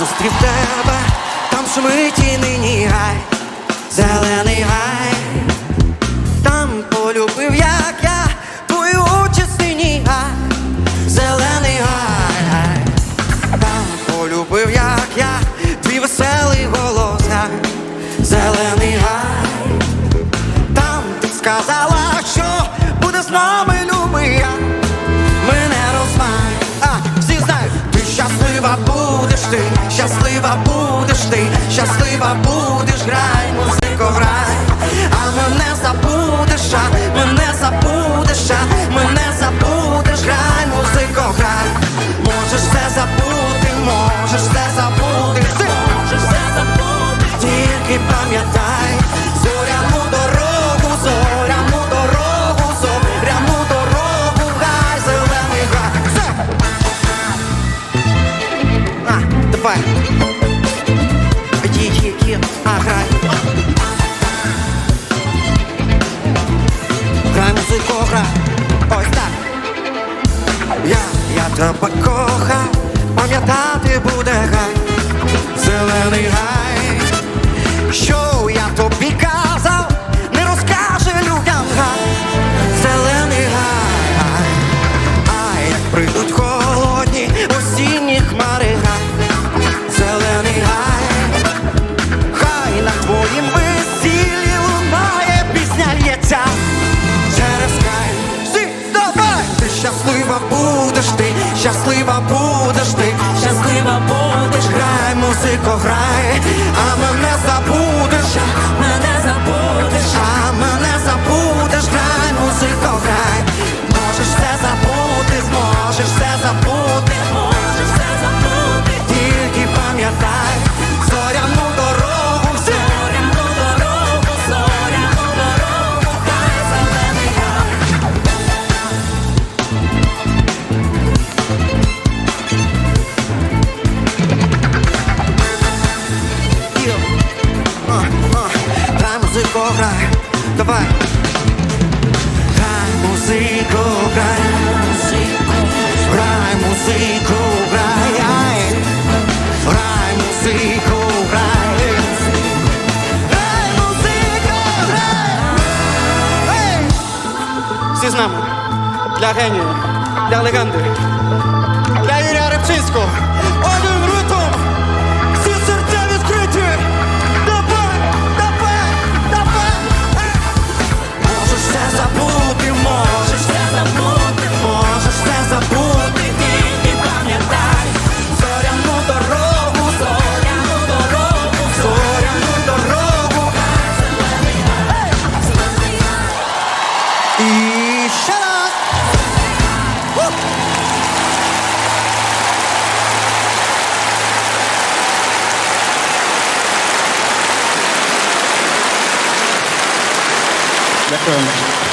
зустрів тебе, там шумить і нині гай, ти, щаслива будеш, грай, музико, грай, а мене забудеш, а мене забудеш, а мене забудеш, грай, музико, грай, можеш все забути, можеш все забути, ти можеш все забути, тільки пам'ятай, зоряну дорогу, зоряну дорогу, зоряну дорогу, гай, зелений гай. Давай. Грай. Ось так. Я, я тебе кохаю, щаслива будеш ти, щаслива будеш ти, щаслива будеш, грай, музико, грай, а мене забудеш, грай, давай. Грай музику, грай, музику, грай музику, грай. Грай музику, грай. Всі з нами. Для генію, для легенди, Backroom.